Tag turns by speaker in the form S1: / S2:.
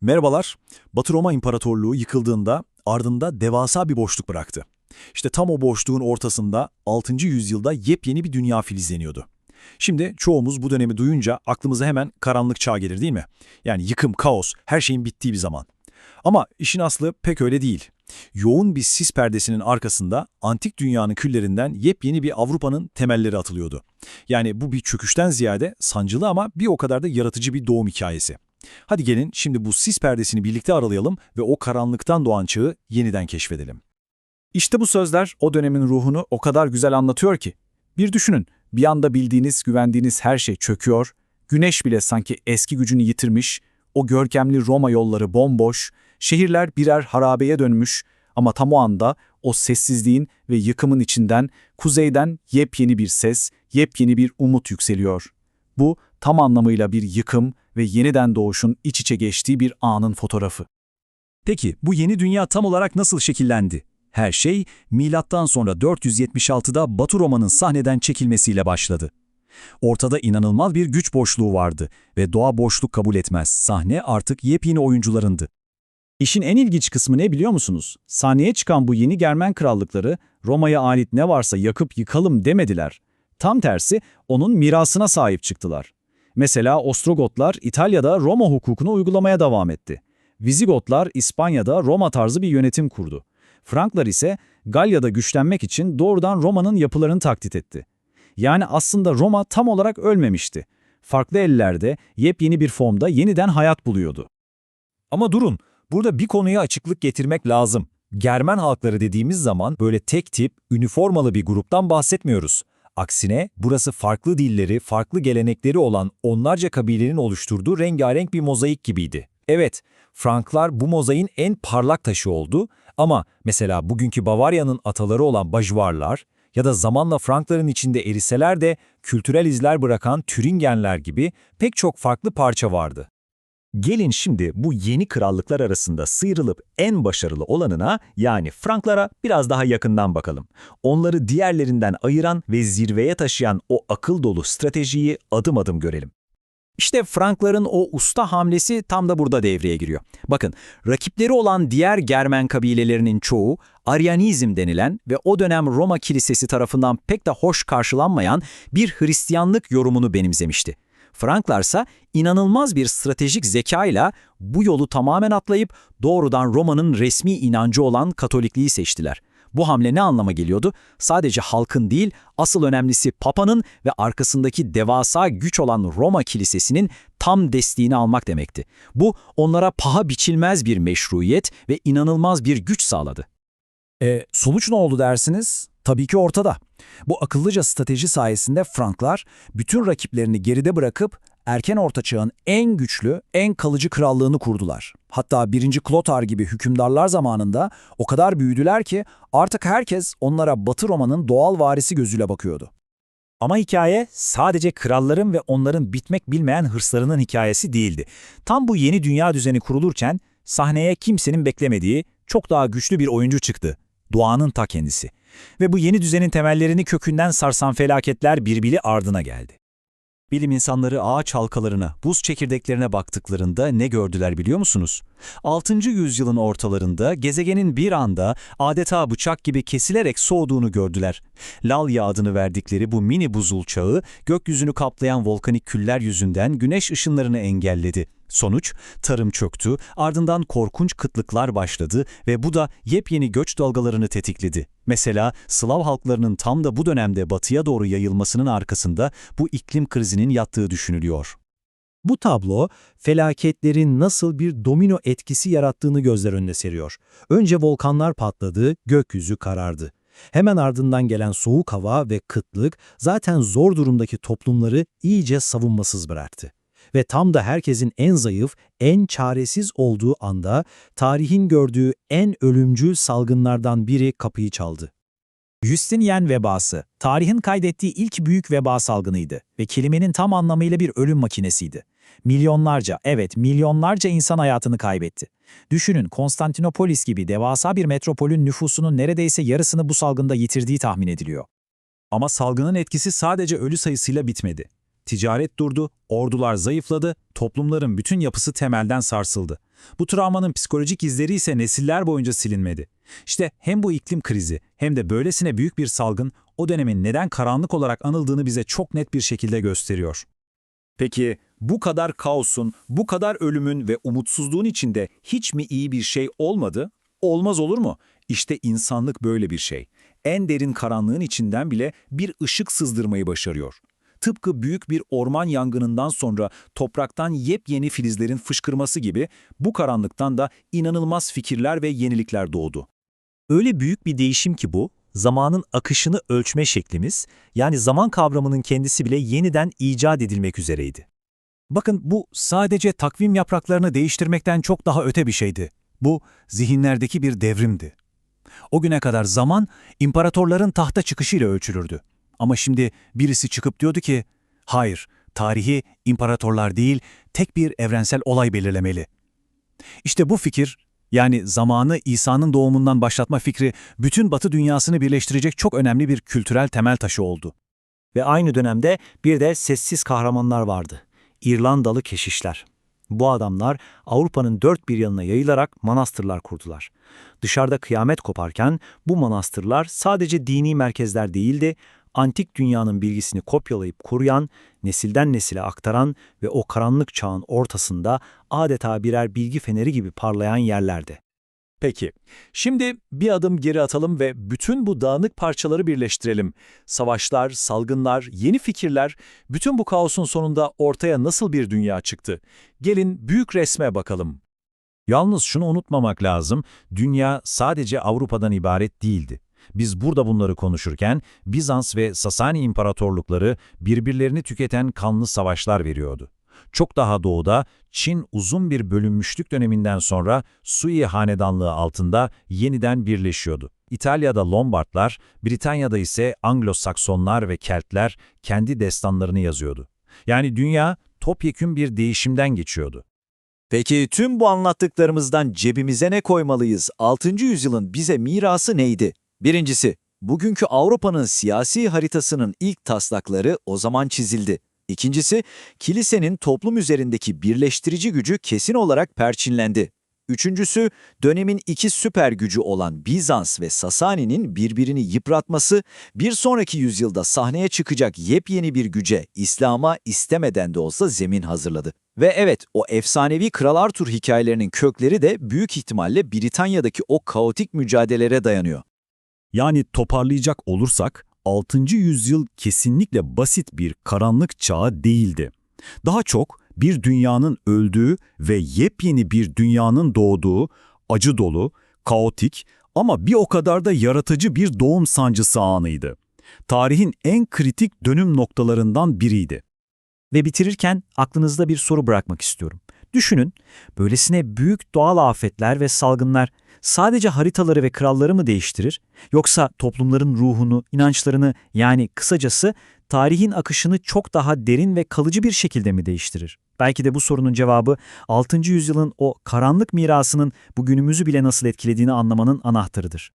S1: Merhabalar. Batı Roma İmparatorluğu yıkıldığında ardında devasa bir boşluk bıraktı. İşte tam o boşluğun ortasında 6. yüzyılda yepyeni bir dünya filizleniyordu. Şimdi çoğumuz bu dönemi duyunca aklımıza hemen karanlık çağ gelir değil mi? Yani yıkım, kaos, her şeyin bittiği bir zaman. Ama işin aslı pek öyle değil. Yoğun bir sis perdesinin arkasında antik dünyanın küllerinden yepyeni bir Avrupa'nın temelleri atılıyordu. Yani bu bir çöküşten ziyade sancılı ama bir o kadar da yaratıcı bir doğum hikayesi. Hadi gelin şimdi bu sis perdesini birlikte aralayalım ve o karanlıktan doğan çağı yeniden keşfedelim.
S2: İşte bu sözler o dönemin ruhunu o kadar güzel anlatıyor ki. Bir düşünün, bir anda bildiğiniz, güvendiğiniz her şey çöküyor, güneş bile sanki eski gücünü yitirmiş, o görkemli Roma yolları bomboş, şehirler birer harabeye dönmüş ama tam o anda o sessizliğin ve yıkımın içinden kuzeyden yepyeni bir ses, yepyeni bir umut yükseliyor. Bu tam anlamıyla bir yıkım ve yeniden doğuşun iç içe geçtiği bir anın fotoğrafı.
S1: Peki bu yeni dünya tam olarak nasıl şekillendi? Her şey milattan sonra 476'da Batı Roma'nın sahneden çekilmesiyle başladı. Ortada inanılmaz bir güç boşluğu vardı ve doğa boşluk kabul etmez. Sahne artık yepyeni oyuncularındı.
S2: İşin en ilginç kısmı ne biliyor musunuz? Sahneye çıkan bu yeni Germen krallıkları Roma'ya ait ne varsa yakıp yıkalım demediler. Tam tersi onun mirasına sahip çıktılar. Mesela Ostrogotlar İtalya'da Roma hukukunu uygulamaya devam etti. Vizigotlar İspanya'da Roma tarzı bir yönetim kurdu. Franklar ise Galya'da güçlenmek için doğrudan Roma'nın yapılarını taklit etti. Yani aslında Roma tam olarak ölmemişti. Farklı ellerde, yepyeni bir formda yeniden hayat buluyordu.
S1: Ama durun, burada bir konuya açıklık getirmek lazım. Germen halkları dediğimiz zaman böyle tek tip, üniformalı bir gruptan bahsetmiyoruz. Aksine burası farklı dilleri, farklı gelenekleri olan onlarca kabilenin oluşturduğu rengarenk bir mozaik gibiydi. Evet, Franklar bu mozaiğin en parlak taşı oldu ama mesela bugünkü Bavarya'nın ataları olan Bajuvarlar ya da zamanla Frankların içinde eriseler de kültürel izler bırakan Türingenler gibi pek çok farklı parça vardı. Gelin şimdi bu yeni krallıklar arasında sıyrılıp en başarılı olanına yani Franklara biraz daha yakından bakalım. Onları diğerlerinden ayıran ve zirveye taşıyan o akıl dolu stratejiyi adım adım görelim. İşte Frankların o usta hamlesi tam da burada devreye giriyor. Bakın, rakipleri olan diğer Germen kabilelerinin çoğu Aryanizm denilen ve o dönem Roma Kilisesi tarafından pek de hoş karşılanmayan bir Hristiyanlık yorumunu benimsemişti. Franklarsa inanılmaz bir stratejik zekayla bu yolu tamamen atlayıp doğrudan Roma'nın resmi inancı olan Katolikliği seçtiler. Bu hamle ne anlama geliyordu? Sadece halkın değil, asıl önemlisi Papa'nın ve arkasındaki devasa güç olan Roma Kilisesi'nin tam desteğini almak demekti. Bu onlara paha biçilmez bir meşruiyet ve inanılmaz bir güç sağladı.
S2: E, sonuç ne oldu dersiniz? Tabii ki ortada. Bu akıllıca strateji sayesinde Franklar bütün rakiplerini geride bırakıp erken orta çağın en güçlü, en kalıcı krallığını kurdular. Hatta 1. Klotar gibi hükümdarlar zamanında o kadar büyüdüler ki artık herkes onlara Batı Roma'nın doğal varisi gözüyle bakıyordu.
S1: Ama hikaye sadece kralların ve onların bitmek bilmeyen hırslarının hikayesi değildi. Tam bu yeni dünya düzeni kurulurken sahneye kimsenin beklemediği çok daha güçlü bir oyuncu çıktı. Doğanın ta kendisi. Ve bu yeni düzenin temellerini kökünden sarsan felaketler birbiri ardına geldi. Bilim insanları ağaç halkalarına, buz çekirdeklerine baktıklarında ne gördüler biliyor musunuz? 6. yüzyılın ortalarında gezegenin bir anda adeta bıçak gibi kesilerek soğuduğunu gördüler. Lalya adını verdikleri bu mini buzul çağı gökyüzünü kaplayan volkanik küller yüzünden güneş ışınlarını engelledi. Sonuç, tarım çöktü, ardından korkunç kıtlıklar başladı ve bu da yepyeni göç dalgalarını tetikledi. Mesela Slav halklarının tam da bu dönemde batıya doğru yayılmasının arkasında bu iklim krizinin yattığı düşünülüyor.
S3: Bu tablo felaketlerin nasıl bir domino etkisi yarattığını gözler önüne seriyor. Önce volkanlar patladı, gökyüzü karardı. Hemen ardından gelen soğuk hava ve kıtlık zaten zor durumdaki toplumları iyice savunmasız bıraktı. Ve tam da herkesin en zayıf, en çaresiz olduğu anda tarihin gördüğü en ölümcül salgınlardan biri kapıyı çaldı.
S2: Justinian vebası, tarihin kaydettiği ilk büyük veba salgınıydı ve kelimenin tam anlamıyla bir ölüm makinesiydi. Milyonlarca, evet milyonlarca insan hayatını kaybetti. Düşünün Konstantinopolis gibi devasa bir metropolün nüfusunun neredeyse yarısını bu salgında yitirdiği tahmin ediliyor.
S1: Ama salgının etkisi sadece ölü sayısıyla bitmedi. Ticaret durdu, ordular zayıfladı, toplumların bütün yapısı temelden sarsıldı. Bu travmanın psikolojik izleri ise nesiller boyunca silinmedi. İşte hem bu iklim krizi hem de böylesine büyük bir salgın o dönemin neden karanlık olarak anıldığını bize çok net bir şekilde gösteriyor. Peki bu kadar kaosun, bu kadar ölümün ve umutsuzluğun içinde hiç mi iyi bir şey olmadı? Olmaz olur mu? İşte insanlık böyle bir şey. En derin karanlığın içinden bile bir ışık sızdırmayı başarıyor. Tıpkı büyük bir orman yangınından sonra topraktan yepyeni filizlerin fışkırması gibi bu karanlıktan da inanılmaz fikirler ve yenilikler doğdu.
S4: Öyle büyük bir değişim ki bu, zamanın akışını ölçme şeklimiz, yani zaman kavramının kendisi bile yeniden icat edilmek üzereydi.
S2: Bakın bu sadece takvim yapraklarını değiştirmekten çok daha öte bir şeydi. Bu zihinlerdeki bir devrimdi. O güne kadar zaman imparatorların tahta çıkışıyla ölçülürdü. Ama şimdi birisi çıkıp diyordu ki, hayır, tarihi imparatorlar değil, tek bir evrensel olay belirlemeli. İşte bu fikir, yani zamanı İsa'nın doğumundan başlatma fikri, bütün Batı dünyasını birleştirecek çok önemli bir kültürel temel taşı oldu.
S4: Ve aynı dönemde bir de sessiz kahramanlar vardı. İrlandalı keşişler. Bu adamlar Avrupa'nın dört bir yanına yayılarak manastırlar kurdular. Dışarıda kıyamet koparken bu manastırlar sadece dini merkezler değildi, antik dünyanın bilgisini kopyalayıp koruyan, nesilden nesile aktaran ve o karanlık çağın ortasında adeta birer bilgi feneri gibi parlayan yerlerdi.
S2: Peki, şimdi bir adım geri atalım ve bütün bu dağınık parçaları birleştirelim. Savaşlar, salgınlar, yeni fikirler, bütün bu kaosun sonunda ortaya nasıl bir dünya çıktı? Gelin büyük resme bakalım.
S1: Yalnız şunu unutmamak lazım, dünya sadece Avrupa'dan ibaret değildi. Biz burada bunları konuşurken Bizans ve Sasani imparatorlukları birbirlerini tüketen kanlı savaşlar veriyordu. Çok daha doğuda Çin uzun bir bölünmüşlük döneminden sonra Sui hanedanlığı altında yeniden birleşiyordu. İtalya'da Lombardlar, Britanya'da ise Anglo-Saksonlar ve Keltler kendi destanlarını yazıyordu. Yani dünya topyekün bir değişimden geçiyordu.
S5: Peki tüm bu anlattıklarımızdan cebimize ne koymalıyız? 6. yüzyılın bize mirası neydi? Birincisi, bugünkü Avrupa'nın siyasi haritasının ilk taslakları o zaman çizildi. İkincisi, kilisenin toplum üzerindeki birleştirici gücü kesin olarak perçinlendi. Üçüncüsü, dönemin iki süper gücü olan Bizans ve Sasani'nin birbirini yıpratması, bir sonraki yüzyılda sahneye çıkacak yepyeni bir güce, İslam'a istemeden de olsa zemin hazırladı. Ve evet, o efsanevi Kral Arthur hikayelerinin kökleri de büyük ihtimalle Britanya'daki o kaotik mücadelelere dayanıyor.
S2: Yani toparlayacak olursak, 6. yüzyıl kesinlikle basit bir karanlık çağı değildi. Daha çok bir dünyanın öldüğü ve yepyeni bir dünyanın doğduğu, acı dolu, kaotik ama bir o kadar da yaratıcı bir doğum sancısı anıydı. Tarihin en kritik dönüm noktalarından biriydi.
S4: Ve bitirirken aklınızda bir soru bırakmak istiyorum. Düşünün, böylesine büyük doğal afetler ve salgınlar sadece haritaları ve kralları mı değiştirir? Yoksa toplumların ruhunu, inançlarını yani kısacası tarihin akışını çok daha derin ve kalıcı bir şekilde mi değiştirir? Belki de bu sorunun cevabı 6. yüzyılın o karanlık mirasının bugünümüzü bile nasıl etkilediğini anlamanın anahtarıdır.